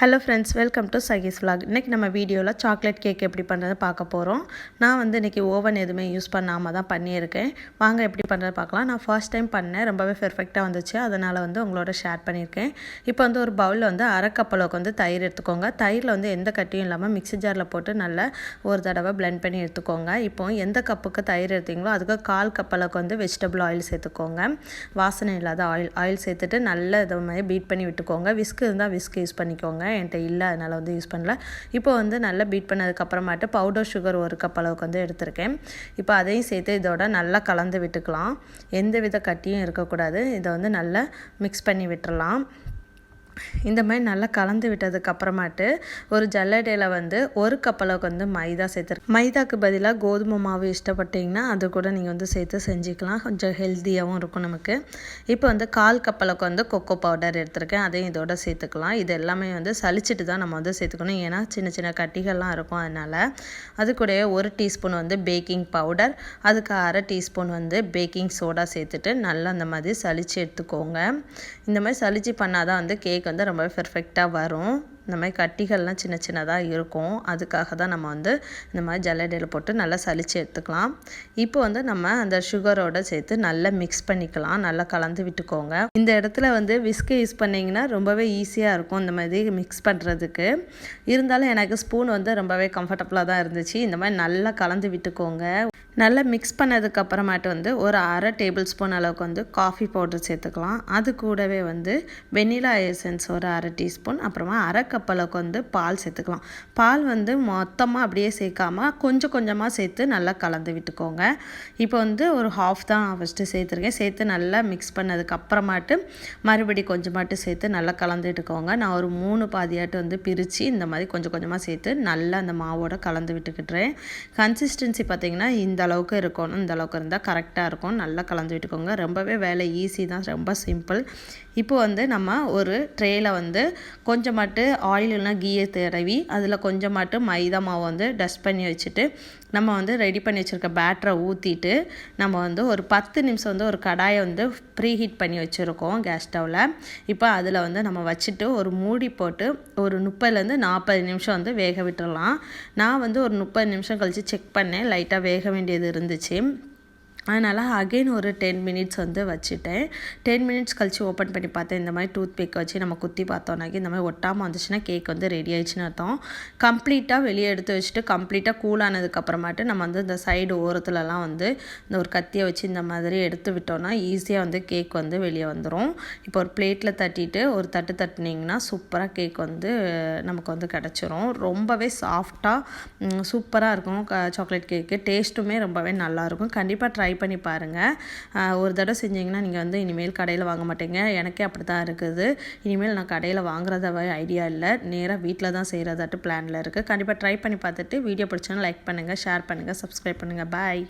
Hello friends welcome to Sakhi's vlog இன்றைக்கி நம்ம வீடியோவில் சாக்லேட் கேக் எப்படி பண்ணுறது பார்க்க போகிறோம் நான் வந்து இன்றைக்கி ஓவன் எதுவுமே யூஸ் பண்ணாமல் தான் பண்ணியிருக்கேன். வாங்க எப்படி பண்ணுறது பார்க்கலாம். நான் ஃபர்ஸ்ட் டைம் பண்ணேன். ரொம்பவே பெர்ஃபெக்டாக வந்துச்சு. அதனால் வந்து உங்களோட ஷேர் பண்ணியிருக்கேன். இப்போ வந்து ஒரு பவுலில் வந்து அரை அளவுக்கு வந்து தயிர் எடுத்துக்கோங்க. தயிரில் வந்து எந்த கட்டியும் இல்லாமல் மிக்சி ஜாரில் போட்டு நல்லா ஒரு தடவை பிளெண்ட் பண்ணி எடுத்துக்கோங்க. இப்போ எந்த கப்புக்கு தயிர் எடுத்தீங்களோ அதுக்கு கால் கப் அளவுக்கு வந்து வெஜிடபிள் ஆயில் சேர்த்துக்கோங்க. வாசனை இல்லாத ஆயில் ஆயில் சேர்த்துட்டு நல்ல இதை மாதிரி பீட் பண்ணி விட்டுக்கோங்க. விஸ்க் இருந்தால் விஸ்க் யூஸ் பண்ணிக்கோங்க. என்கிட்ட இல்லை அதனால் வந்து யூஸ் பண்ணல. இப்போ வந்து நல்லா பீட் பண்ணதுக்கப்புறமாட்டு பவுடர் சுகர் ஒரு கப் அளவுக்கு வந்து எடுத்திருக்கேன். இப்போ அதையும் சேர்த்து இதோட நல்லா கலந்து விட்டுக்கலாம். எந்த வித கட்டியும் இருக்கக்கூடாது. இதை வந்து நல்லா மிக்ஸ் பண்ணி விட்டுறலாம். இந்த மாதிரி நல்லா கலந்து விட்டதுக்கு அப்புறமாட்டு ஒரு ஜல்லடையில் வந்து ஒரு கப் அளவுக்கு வந்து மைதா சேர்த்துருக்கு மைதாக்கு பதிலாக கோதுமை மாவு இஷ்டப்பட்டீங்கன்னா அது கூட நீங்கள் வந்து சேர்த்து செஞ்சுக்கலாம். கொஞ்சம் ஹெல்த்தியாகவும் இருக்கும் நமக்கு. இப்போ வந்து கால் கப் அளவுக்கு வந்து கொக்கோ பவுடர் எடுத்திருக்கேன். அதையும் இதோட சேர்த்துக்கலாம். இது எல்லாமே வந்து சளிச்சிட்டு தான் நம்ம வந்து சேர்த்துக்கணும். ஏன்னா சின்ன சின்ன கட்டிகள்லாம் இருக்கும் அதனால். அது கூட ஒரு டீஸ்பூன் வந்து பேக்கிங் பவுடர் அதுக்கு அரை டீஸ்பூன் வந்து பேக்கிங் சோடா சேர்த்துட்டு நல்லா அந்த மாதிரி சளிச்சு எடுத்துக்கோங்க. இந்த மாதிரி சளிச்சு பண்ணால் தான் வந்து கேக் வந்து ரொம்ப பெர்ஃபெக்டாக வரும். இந்த மாதிரி கட்டிகள்லாம் சின்ன சின்னதாக இருக்கும். அதுக்காக தான் நம்ம வந்து இந்த மாதிரி ஜல்லடையில் போட்டு நல்லா சளிச்சு எடுத்துக்கலாம். இப்போ வந்து நம்ம அந்த சுகரோடு சேர்த்து நல்லா மிக்ஸ் பண்ணிக்கலாம். நல்லா கலந்து விட்டுக்கோங்க. இந்த இடத்துல வந்து விஸ்கு யூஸ் பண்ணிங்கன்னா ரொம்பவே ஈஸியாக இருக்கும் இந்த மாதிரி மிக்ஸ் பண்ணுறதுக்கு இருந்தாலும் எனக்கு ஸ்பூன் வந்து ரொம்பவே கம்ஃபர்டபுளாக தான் இருந்துச்சு. இந்த மாதிரி நல்லா கலந்து விட்டுக்கோங்க. நல்லா மிக்ஸ் பண்ணதுக்கப்புறமாட்டு வந்து ஒரு அரை டேபிள் ஸ்பூன் அளவுக்கு வந்து காஃபி பவுடர் சேர்த்துக்கலாம். அது கூடவே வந்து வெனிலா எசன்ஸ் ஒரு அரை டீஸ்பூன் அப்புறமா அரை கப் அளவுக்கு வந்து பால் சேர்த்துக்கலாம். பால் வந்து மொத்தமாக அப்படியே சேர்க்காம கொஞ்சம் கொஞ்சமாக சேர்த்து நல்லா கலந்து விட்டுக்கோங்க. இப்போ வந்து ஒரு ஹாஃப் தான் ஃபஸ்ட்டு சேர்த்துருக்கேன். சேர்த்து நல்லா மிக்ஸ் பண்ணதுக்கப்புறமாட்டு மறுபடி கொஞ்சமாட்டு சேர்த்து நல்லா கலந்துட்டுக்கோங்க நான் ஒரு மூணு பாதியாட்டு வந்து பிரித்து இந்த மாதிரி கொஞ்சம் கொஞ்சமாக சேர்த்து நல்லா அந்த மாவோட கலந்து விட்டுக்கிட்டுறேன். கன்சிஸ்டன்சி பார்த்திங்கன்னா இந்த அளவுக்கு இருக்கணும் இந்த அளவுக்கு இருந்தால் கரெக்டாக இருக்கும். நல்லா கலந்து விட்டுக்கோங்க ரொம்பவே வேலை ஈஸி தான். ரொம்ப சிம்பிள் இப்போ வந்து நம்ம ஒரு ட்ரேயில் வந்து கொஞ்சமாட்டு ஆயில் இல்லைனா கீயை தடவி அதில் கொஞ்சமாட்டு மைதா மாவு வந்து டஸ்ட் பண்ணி வச்சுட்டு நம்ம வந்து ரெடி பண்ணி வச்சுருக்க பேட்டரை ஊற்றிட்டு நம்ம வந்து ஒரு பத்து நிமிஷம் வந்து ஒரு கடாயை வந்து ப்ரீ ஹீட் பண்ணி வச்சுருக்கோம் கேஸ் ஸ்டவ்வில் இப்போ அதில் வந்து நம்ம வச்சுட்டு ஒரு மூடி போட்டு ஒரு முப்பதுலேருந்து நாற்பது நிமிஷம் வந்து வேக விட்டுடலாம் நான் வந்து ஒரு முப்பது நிமிஷம் கழித்து செக் பண்ணேன் லைட்டாக வேக வேண்டியது இருந்துச்சு. அதனால் அகெயின் ஒரு டென் மினிட்ஸ் வந்து வச்சுட்டேன். டென் மினிட்ஸ் கழித்து ஓப்பன் பண்ணி பார்த்தேன். இந்த மாதிரி டூத் பிக் வச்சு நம்ம குத்தி பார்த்தோன்னாக்கி இந்த மாதிரி ஒட்டாமல் வந்துச்சுன்னா கேக் வந்து ரெடி ஆயிடுச்சுன்னு அர்த்தம். கம்ப்ளீட்டாக வெளியே எடுத்து வச்சுட்டு கம்ப்ளீட்டாக கூல் ஆனதுக்கப்புறமாட்டு நம்ம வந்து இந்த சைடு ஓரத்துலலாம் வந்து இந்த ஒரு கத்தியை வச்சு இந்த மாதிரி எடுத்து விட்டோம்னா ஈஸியாக வந்து கேக் வந்து வெளியே வந்துடும் இப்போ ஒரு பிளேட்டில் தட்டிட்டு ஒரு தட்டு தட்டினீங்கன்னா சூப்பராக கேக் வந்து நமக்கு வந்து கிடச்சிரும். ரொம்பவே சாஃப்டாக சூப்பராக இருக்கும். சாக்லேட் கேக்கு டேஸ்ட்டுமே ரொம்பவே நல்லாயிருக்கும் கண்டிப்பாக ட்ரை ட்ரை பண்ணி பாருங்கள் ஒரு தடவை செஞ்சிங்கன்னா நீங்கள் வந்து இனிமேல் கடையில் வாங்க மாட்டீங்க. எனக்கே அப்படி தான் இருக்குது. இனிமேல் நான் கடையில் வாங்குறத ஐடியா இல்லை. நேராக வீட்டில் தான் செய்கிறதாட்டு பிளானில் இருக்குது கண்டிப்பாக ட்ரை பண்ணி பார்த்துட்டு வீடியோ பிடிச்சோன்னா லைக் பண்ணுங்கள் ஷேர் பண்ணுங்கள் சப்ஸ்கிரைப் பண்ணுங்கள் பாய்